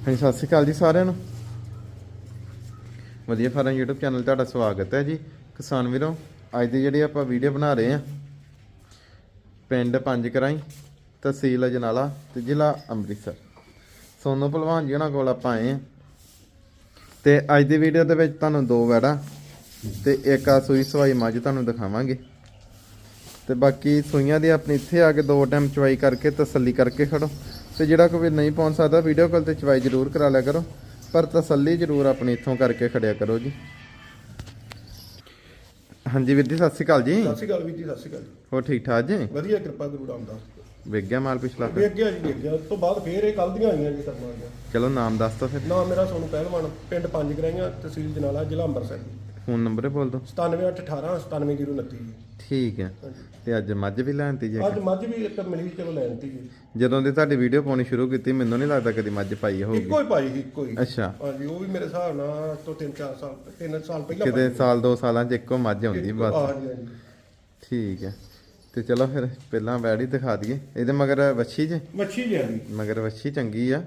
ਹਾਂਜੀ, ਸਤਿ ਸ਼੍ਰੀ ਅਕਾਲ ਜੀ ਸਾਰਿਆਂ ਨੂੰ। ਵਧੀਆ ਫਾਰਮ YouTube ਚੈਨਲ ਤੁਹਾਡਾ ਸਵਾਗਤ ਹੈ ਜੀ। ਕਿਸਾਨ ਵੀਰੋ, ਅੱਜ ਦੀ ਜਿਹੜੀ ਆਪਾਂ ਵੀਡੀਓ ਬਣਾ ਰਹੇ ਹਾਂ, ਪਿੰਡ ਪੰਜ ਕਰਾਈ ਤਹਿਸੀਲ ਅਜਨਾਲਾ ਤੇ ਜ਼ਿਲ੍ਹਾ ਅੰਮ੍ਰਿਤਸਰ। ਸੋਨੂ ਭਲਵਾਨ ਜੀ ਉਹਨਾਂ ਕੋਲ ਆਪਾਂ ਆਏ ਹਾਂ। ਤੇ ਅੱਜ ਦੀ ਵੀਡੀਓ ਦੇ ਵਿੱਚ ਤੁਹਾਨੂੰ ਦੋ ਵੈੜਾ ਤੇ ਇੱਕ ਆ ਸੂਈ ਸਵਾਈ ਮੱਝ ਤੁਹਾਨੂੰ ਦਿਖਾਵਾਂਗੇ। ਤੇ ਬਾਕੀ ਸੂਈਆਂ ਦੀ ਆਪਣੀ ਇੱਥੇ ਆ ਕੇ ਦੋ ਟਾਈਮ ਚਵਾਈ ਕਰਕੇ ਤਸੱਲੀ ਕਰਕੇ ਖੜੋ। ਤੇ ਜਿਹੜਾ ਕੋਈ ਨਹੀਂ ਪਹੁੰਚ ਸਕਦਾ ਵੀਡੀਓ ਕਾਲ ਤੇ ਚਵਾਈ ਜ਼ਰੂਰ ਕਰਾ ਲਿਆ ਕਰੋ। ਪਰ ਤਸੱਲੀ ਜ਼ਰੂਰ ਆਪਣੀ ਇੱਥੋਂ ਕਰਕੇ ਖੜਿਆ ਕਰੋ ਜੀ। ਹਾਂਜੀ ਵੀਰ ਜੀ ਸਤਿ ਸ਼੍ਰੀ ਅਕਾਲ ਜੀ। ਸਤਿ ਸ਼੍ਰੀ ਅਕਾਲ ਵੀਰ ਜੀ ਸਤਿ ਸ਼੍ਰੀ ਅਕਾਲ ਹੋਰ ਠੀਕ ਠਾਕ ਜੀ? ਵਧੀਆ ਕਿਰਪਾ ਗੁਰੂ ਰਾਮਦਾਸ ਵਿਕ ਗਿਆ ਮਾਲ ਪਿਛਲਾ ਵੇ ਅੱਗੇ ਜੀ ਵੇਖ ਗਿਆ। ਉਸ ਤੋਂ ਬਾਅਦ ਫੇਰ ਇਹ ਕੱਲ ਦੀਆਂ ਆਈਆਂ ਜੀ ਵਾਲੀਆਂ ਚਲੋ ਨਾਮ ਦੱਸ ਦੋ ਫਿਰ। ਨਾਮ ਮੇਰਾ ਸੋਨੂੰ ਪਹਿਲਵਾਨ ਪਿੰਡ ਪੰਜ ਗਰਾਈਆਂ ਤਹਿਸੀਲ ਜਨਾਲਾ ਜ਼ਿਲ੍ਹਾ ਅੰਮ੍ਰਿਤਸਰ। ਫੋਨ ਨੰਬਰ ਬੋਲ ਦੋ 97818 97029 ਜੀ। ਠੀਕ ਹੈ। ਤੇ ਅੱਜ ਮੱਝ ਵੀ ਲੈਣਤੀ ਜੇ? ਅੱਜ ਮੱਝ ਵੀ ਇੱਕ ਮਿਲੀ ਚਲੋ ਲੈਣ ਤੀ ਜੀ। ਜਦੋਂ ਦੀ ਤੁਹਾਡੀ ਵੀਡੀਓ ਪਾਉਣੀ ਸ਼ੁਰੂ ਕੀਤੀ ਮੈਨੂੰ ਨਹੀਂ ਲੱਗਦਾ ਕਦੀ ਮੱਝ ਪਾਈ ਹੋਊਗੀ। ਇੱਕੋ ਹੀ ਪਾਈ ਇੱਕੋ ਹੀ। ਅੱਛਾ। ਹਾਂਜੀ ਉਹ ਵੀ ਮੇਰੇ ਹਿਸਾਬ ਨਾਲ ਤੋਂ 3-4 ਸਾਲ 3 ਸਾਲ ਪਹਿਲਾਂ ਕਿਤੇ ਸਾਲ ਦੋ ਸਾਲਾਂ 'ਚ ਇੱਕੋ ਮੱਝ ਆਉਂਦੀ ਬਸ। ਹਾਂਜੀ ਹਾਂਜੀ। ਠੀਕ ਹੈ। ਤੇ ਚਲੋ ਫਿਰ ਪਹਿਲਾਂ ਵੈੜੀ ਦਿਖਾ ਦਈਏ। ਇਹਦੇ ਮਗਰ ਵੱਛੀ ਜੇ? ਮੱਛੀ ਜੀ ਆਂਦੀ ਮਗਰ ਵੱਛੀ ਚੰਗੀ ਆ।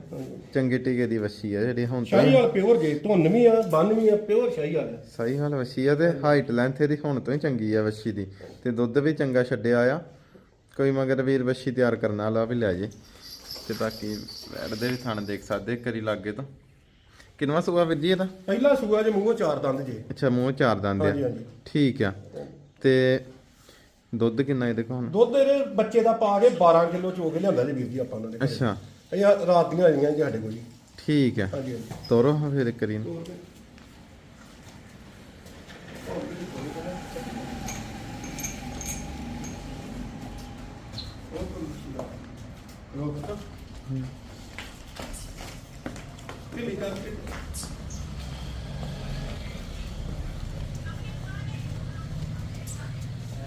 ਚੰਗੇ ਟੀਕੇ ਦੀ ਵੱਛੀ ਆ ਜਿਹੜੀ ਹੁਣ ਤਾਂ। ਸ਼ਾਹੀ ਵਾਲ ਪਿਓਰ ਜੇ ਧੁੰਨ ਵੀ ਆ ਬੰਨ ਵੀ ਆ ਪਿਓਰ ਸ਼ਾਹੀ ਵਾਲ ਸਹੀ ਹਾਲ ਵੱਛੀ ਆ ਤੇ ਹਾਈਟ ਲੈਂਥ ਇਹਦੀ ਹੁਣ ਤੋਂ ਹੀ ਚੰਗੀ ਆ ਵੱਛੀ ਦੀ। ਤੇ ਦੁੱਧ ਵੀ ਚੰਗਾ ਛੱਡਿਆ ਆ। ਕੋਈ ਮਗਰ ਵੀਰ ਵੱਛੀ ਤਿਆਰ ਕਰਨ ਵਾਲਾ ਵੀ ਲੈ ਜੇ। ਤੇ ਬਾਕੀ ਵੈੜ ਦੇ ਵੀ ਥਣ ਦੇਖ ਸਕਦੇ ਕਰੀ ਲਾਗੇ ਤੋਂ। ਕਿੰਨਵਾ ਸੂਆ ਵੀਰ ਜੀ ਇਹਦਾ? ਪਹਿਲਾ ਸੂਆ ਜੇ ਮੂੰਹੋਂ ਚਾਰ ਦੰਦ ਜੇ। ਅੱਛਾ ਮੂੰਹ ਚਾਰ ਦੰਦ ਹਾਂਜੀ ਆ ਹਾਂਜੀ। ਠੀਕ ਆ। ਤੇ ਦੁੱਧ ਕਿੰਨਾ ਇਹਦੇ ਕੋਲ ਹੁਣ? ਦੁੱਧ ਇਹਦੇ ਬੱਚੇ ਦਾ ਪਾ ਕੇ 12 ਕਿਲੋ ਚੋ ਕੇ ਲਿਆਂਦਾ ਜੀ ਵੀਰ ਜੀ ਆਪਾਂ ਉਹਨਾਂ ਦੇ ਘਰੇ। ਅੱਛਾ। ਇਹ ਆ ਰਾਤ ਦੀਆਂ ਆਈਆਂ ਜੀ ਸਾਡੇ ਕੋਲ ਜੀ। ਠੀਕ ਹਾਂਜੀ ਹਾਂਜੀ। ਤੋਰੋ ਹਾਂ ਫਿਰ ਕਰੀ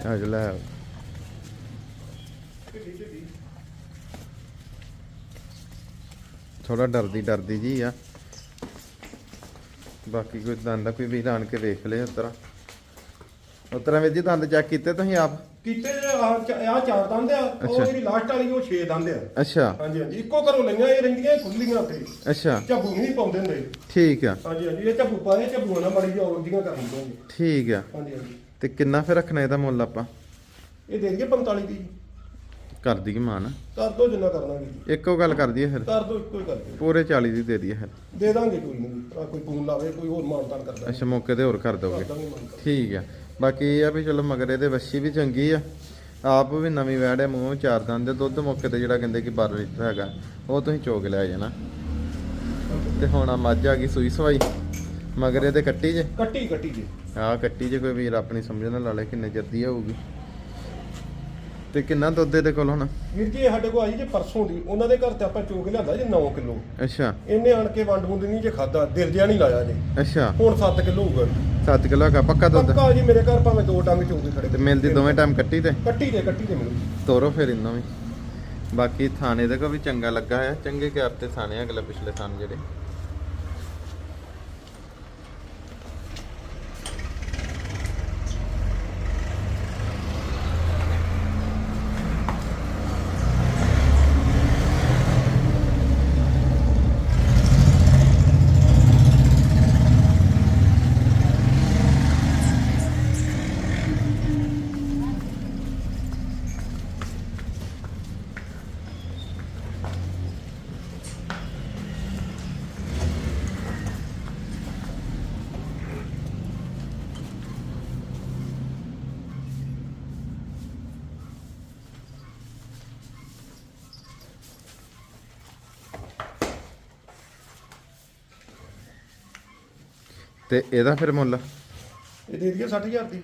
ਲੈ ਆਓ। ਥੋੜਾ ਡਰਦੀ ਡਰਦੀ ਜੀ ਆ। ਬਾਕੀ ਕੋਈ ਦੰਦ ਕੋਈ ਵੀ ਆਣ ਕੇ ਵੇਖ ਲਿਆ ਉਤਰਾ। ਉਤਰਾ ਵੀਰ ਜੀ ਦੰਦ ਚੈੱਕ ਕੀਤੇ ਤੁਸੀਂ ਆਪ? ਕੀਤੇ ਆ ਆ ਚਾਰ ਦੰਦ ਆ। ਉਹ। ਜਿਹੜੀ ਲਾਸਟ ਵਾਲੀ ਉਹ 6 ਦੰਦ ਆ। ਅੱਛਾ। ਹਾਂਜੀ ਹਾਂਜੀ। ਇੱਕੋ ਘਰੋਂ ਲਈਆਂ ਇਹ ਰਹਿੰਦੀਆਂ ਖੁੱਲੀਆਂ ਉੱਥੇ। ਅੱਛਾ। ਝੱਬੂ ਨਹੀਂ ਪਾਉਂਦੇ ਹੁੰਦੇ। ਠੀਕ ਆ। ਹਾਂਜੀ ਹਾਂਜੀ। ਇਹ ਝੱਬੂ ਪਾਏ ਝੱਬੂ ਨਾਲ ਮੜੀ ਜਾ ਉਲਟੀਆਂ ਕਰ ਦਿੰਦੇ ਠੀਕ ਆ। ਹਾਂਜੀ ਹਾਂਜੀ। ਤੇ ਕਿੰਨਾ ਫਿਰ ਰੱਖਣਾ ਇਹਦਾ ਮੁੱਲ ਆਪਾਂ? ਇਹ ਦੇ ਦਈਏ 45 ਦੀ ਕਰ ਦਈਏ ਮਾਨ। ਕਰ ਦੋ ਜਿੰਨਾ ਕਰਨਾ ਵੀ। ਇੱਕੋ ਗੱਲ ਕਰ ਦਈਏ ਫਿਰ। ਕਰ ਦੋ ਇੱਕੋ ਹੀ ਕਰ ਦਿਓ। ਪੂਰੇ 40 ਦੀ ਦੇ ਦਈਏ ਫਿਰ। ਦੇ ਦਾਂਗੇ ਕੋਈ ਨਹੀਂ। ਕੋਈ ਫੋਨ ਲਾਵੇ ਕੋਈ ਹੋਰ ਮਾਨਤਾਨ ਕਰਦਾ। ਅੱਛਾ ਮੌਕੇ ਤੇ ਹੋਰ ਕਰ ਦੋਗੇ। ਦਾਂਗੇ ਮਾਨਤਾਨ ਠੀਕ ਆ। ਬਾਕੀ ਇਹ ਆ ਵੀ ਚਲੋ ਮਗਰ ਇਹਦੇ ਵੱਛੀ ਵੀ ਚੰਗੀ ਆ। ਆਪ ਵੀ ਨਵੀਂ ਵੈੜ ਹੈ ਮੂੰਹ ਚਾਰ ਦੰਦ ਦੇ ਦੁੱਧ ਮੌਕੇ ਤੇ ਜਿਹੜਾ ਕਹਿੰਦੇ ਕਿ 12 ਲੀਟਰ ਹੈਗਾ ਉਹ ਤੁਸੀਂ ਚੋਗ ਲੈ ਜਾਣਾ ਤੇ ਹੁਣ ਆ ਮੱਝ ਆ ਗਈ ਸੂਈ ਸਵਾਈ। ਮਗਰ ਇਹਦੇ ਕੱਟੀ ਜੇ? ਕੱਟੀ ਕੱਟੀ ਜੀ। ਆਹ ਕੱਟੀ ਜੇ ਕੋਈ ਵੀਰ ਆਪਣੀ ਸਮਝ ਨਾਲ ਲਾ ਲੇ ਕਿੰਨੇ ਜੱਦੀ ਹੋਊਗੀ ਤੇ ਕਿੰਨਾ ਦੁੱਧ ਇਹਦੇ ਕੋਲ ਹੁਣ? ਵੀਰ ਜੀ ਇਹ ਸਾਡੇ ਕੋਲ ਆਈ ਜੇ ਪਰਸੋਂ ਦੀ। ਉਹਨਾਂ ਦੇ ਘਰ ਤੇ ਆਪਾਂ ਚੋਕ ਲਿਆਂਦਾ ਜੇ 9 ਕਿਲੋ। ਅੱਛਾ। ਇਹਨੇ ਆਣ ਕੇ ਵੰਡ ਵੁੰਡ ਨਹੀਂ ਜੇ ਖਾਦਾ ਦਿਲ ਜਿਆ ਨਹੀਂ ਲਾਇਆ ਜੇ। ਅੱਛਾ। ਹੁਣ 7 ਕਿਲੋ ਹੋਊਗਾ। 7 ਕਿਲੋ ਹੈਗਾ ਪੱਕਾ ਦੁੱਧ? ਪੱਕਾ ਜੀ ਮੇਰੇ ਘਰ ਭਾਵੇਂ ਦੋ ਟੰਗ ਚੋਕੇ ਖੜੇ ਤੇ ਮਿਲਦੀ ਦੋਵੇਂ ਟਾਈਮ ਕੱਟੀ ਤੇ? ਕੱਟੀ ਦੇ ਕੱਟੀ ਦੇ ਮਿਲੂ। ਤੋਰੋ ਫਿਰ ਇਹਨਾਂ ਵੀ। ਬਾਕੀ ਥਾਣੇ ਦੇ ਕੋ ਵੀ ਚੰਗਾ ਲੱਗਾ ਹੈ ਚੰਗੇ ਕੈਪ ਤੇ ਥਾਣੇ ਅਗਲੇ ਪਿਛਲੇ ਥਾਣੇ ਜਿਹੜੇ। ਤੇ ਇਹਦਾ ਫਿਰ ਮੁੱਲ? ਇਹ ਦੇ ਦਈਏ 60000 ਦੀ।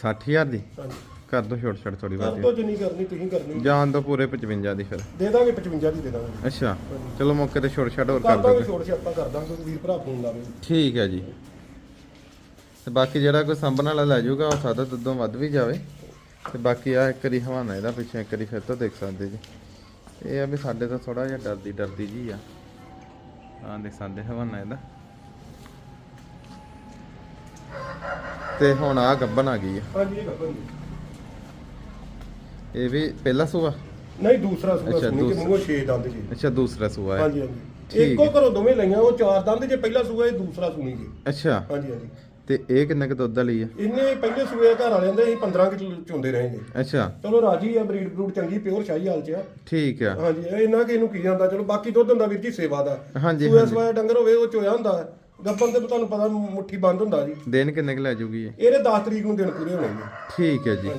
60000 ਦੀ? ਹਾਂਜੀ। ਕਰ ਦੋ ਛੋਟ ਛੋਟ ਥੋੜੀ ਕਰ ਬਾਤੀ ਦੋ ਜਿੰਨੀ ਕਰਨੀ ਤੁਸੀਂ ਕਰਨੀ। ਜਾਨ ਦੋ ਪੂਰੇ 55 ਦੀ ਫਿਰ। ਦੇ ਦਾਂਗੇ 55 ਦੀ ਦੇ ਦਾਂਗੇ। ਅੱਛਾ। ਚਲੋ ਮੌਕੇ ਤੇ ਛੋਟ ਛੱਡ ਹੋਰ ਕਰ ਕਰ ਦਾਂਗੇ ਦੋਗੇ। ਛੋੜ ਆਪਾਂ ਕਰ ਦਾਂਗੇ ਵੀਰ ਭਰਾ ਫੋਨ ਲਾਵੇ। ਠੀਕ ਹੈ ਜੀ। ਤੇ ਬਾਕੀ ਜਿਹੜਾ ਕੋਈ ਸੰਭਣ ਵਾਲਾ ਲੈ ਜਾਊਗਾ ਉਹ ਸਾਦਾ ਦੁੱਧੋਂ ਵੱਧ ਵੀ ਜਾਵੇ। ਤੇ ਬਾਕੀ ਆ ਇੱਕ ਵਾਰੀ ਹਵਾਨਾ ਇਹਦਾ ਪਿੱਛੇ ਇੱਕ ਵਾਰੀ ਫਿਰ ਤੋਂ ਦੇਖ ਸਕਦੇ ਜੀ। ਇਹ ਆ ਵੀ ਸਾਡੇ ਤਾਂ ਥੋੜਾ ਜਿਹਾ ਡਰਦੀ ਡਰਦੀ ਜੀ ਆ। ਆ ਦੇਖ ਸਕਦੇ ਹਵਾਨਾ ਇਹਦਾ। ਤੇ ਹੁਣ ਆ ਗੱਬਨ ਆ ਗਈ ਆ। ਹਾਂਜੀ ਇਹ ਜੀ। ਇਹ ਵੀ ਪਹਿਲਾ ਸੂਆ? ਨਹੀਂ ਦੂਸਰਾ ਸੂਆ ਅੱਛਾ, ਸੁਣੀ ਕਿ ਦੂਸਰਾ। ਮੂੰਹੋਂ 6 ਦੰਦ ਜੀ। ਅੱਛਾ ਦੂਸਰਾ ਸੂਆ ਹੈ। ਹਾਂਜੀ ਹਾਂਜੀ। ਇੱਕੋ ਘਰੋਂ ਦੋਵੇਂ ਲਈਆਂ ਉਹ ਚਾਰ ਦੰਦ ਜੇ ਪਹਿਲਾ ਸੂਆ ਇਹ ਦੂਸਰਾ ਸੂਣੀ ਜੀ। ਅੱਛਾ। ਹਾਂਜੀ ਹਾਂਜੀ। ਤੇ ਇਹ ਕਿੰਨੇ ਕੁ ਦੁੱਧ ਵਾਲੀ ਆ? ਇਹਨੇ ਪਹਿਲੇ ਸੂਏ ਘਰ ਵਾਲਿਆਂ ਦੇ ਅਸੀਂ 15 ਕਿਲੋ ਚੁੰਦੇ ਰਹੇ ਜੀ। ਅੱਛਾ। ਚਲੋ ਰਾਜੀ ਆ ਬਰੀਡ ਬਰੂਡ ਚੰਗੀ ਪਿਓਰ ਸ਼ਾਹੀ ਹਾਲ ਚ ਆ। ਠੀਕ ਆ। ਹਾਂਜੀ ਇਹ ਇੰਨਾ ਕਿ ਇਹਨੂੰ ਕੀ ਜਾਂਦਾ ਚਲੋ ਬਾਕੀ ਦੁੱਧ ਹੁੰਦਾ ਵੀਰ ਜੀ ਸੇਵਾ ਦਾ। ਹਾਂਜੀ ਸੂਆ ਹਾਂਜੀ। ਸਵਾਇਆ ਡੰਗਰ ਹੋਵੇ ਉਹ ਚੋਇਆ ਹੁੰਦਾ। ਗੱਬਨ ਤੇ ਤੁਹਾਨੂੰ ਪਤਾ ਮੁੱਠੀ ਬੰਦ ਹੁੰਦਾ ਜੀ। ਦਿਨ ਕਿੰਨੇ ਕੁ ਲੈ ਜੂਗੀ ਇਹ? ਇਹਦੇ 10 ਤਰੀਕ ਨੂੰ ਦਿਨ ਪੂਰੇ ਹੋਣੇ ਜੀ। ਠੀਕ ਹੈ ਜੀ।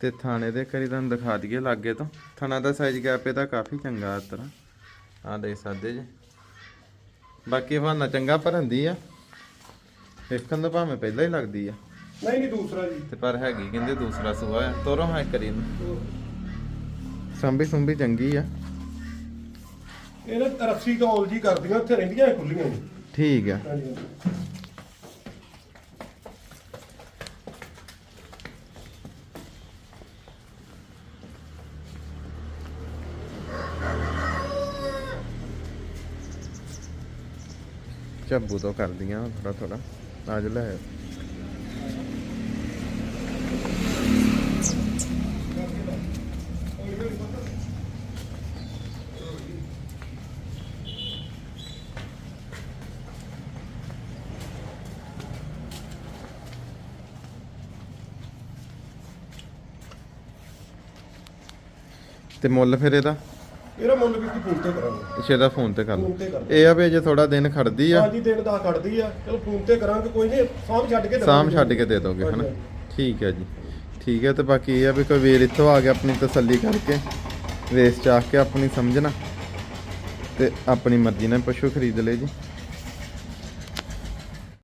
ਤੇ ਥਾਣੇ ਦੇ ਕਰੀ ਤੁਹਾਨੂੰ ਦਿਖਾ ਦਈਏ ਲਾਗੇ ਤੋਂ। ਥਾਣਾ ਦਾ ਸਾਈਜ਼ ਗੈਪ ਇਹਦਾ ਕਾਫੀ ਚੰਗਾ ਇਸ ਤਰ੍ਹਾਂ। ਆ ਦੇਖ ਸਕਦੇ ਜੀ। ਬਾਕੀ ਹਵਾਨਾ ਚੰਗਾ ਭਰੰਦੀ ਆ। ਦੇਖਣ ਤੋਂ ਭਾਵੇਂ ਪਹਿਲਾਂ ਹੀ ਲੱਗਦੀ ਆ। ਨਹੀਂ ਨਹੀਂ ਦੂਸਰਾ ਜੀ। ਤੇ ਪਰ ਹੈਗੀ ਕਹਿੰਦੇ ਦੂਸਰਾ ਸੂਆ ਆ। ਤੋਰੋ ਹਾਂ ਕਰੀ ਨੂੰ ਸੰਭੀ ਸੰਭੀ ਚੰਗੀ ਆ। ਇਹਨੇ ਰੱਸੀ ਤੋਂ ਔਲ ਜੀ ਕਰਦੀਆਂ ਉੱਥੇ ਰਹਿੰਦੀਆਂ ਇਹ ਖੁੱਲੀਆਂ ਜੀ। ਠੀਕ ਆ ਹਾਂਜੀ ਹਾਂਜੀ। ਤੋਂ ਕਰਦੀਆਂ ਥੋੜਾ ਥੋੜਾ ਆਜ ਲੈ ਤੇ ਮੁੱਲ ਫਿਰ ਇਹਦਾ? ਇਹਦਾ ਮੁੱਲ ਵੀ ਫੋਨ ਤੇ ਕਰਾਂਗੇ। ਅੱਛਾ ਇਹਦਾ ਫੋਨ ਤੇ ਕਰ ਫੋਨ ਲਓ ਤੇ ਕਰ ਇਹ ਆ ਵੀ ਜੇ ਥੋੜਾ ਦਿਨ ਖੜਦੀ ਆ। ਹਾਂਜੀ ਦਿਨ ਦਾ ਕੱਢਦੀ ਆ। ਚਲੋ ਫੋਨ ਤੇ ਕਰਾਂਗੇ ਕੋਈ ਨਹੀਂ ਸਾਂਭ ਛੱਡ ਕੇ ਸਾਮ। ਛੱਡ ਕੇ ਦੇ ਦੋਗੇ ਹਨਾ? ਹਾਂਜੀ, ਠੀਕ ਹੈ ਜੀ। ਠੀਕ ਹੈ ਤੇ ਬਾਕੀ ਇਹ ਆ ਵੀ ਕੋਈ ਵੀਰ ਇੱਥੋਂ ਆ ਕੇ ਆਪਣੀ ਤਸੱਲੀ ਕਰਕੇ ਰੇਸ ਚ ਆ ਕੇ ਆਪਣੀ ਸਮਝਣਾ ਤੇ ਆਪਣੀ ਮਰਜ਼ੀ ਨਾਲ ਪਸ਼ੂ ਖਰੀਦ ਲਏ ਜੀ।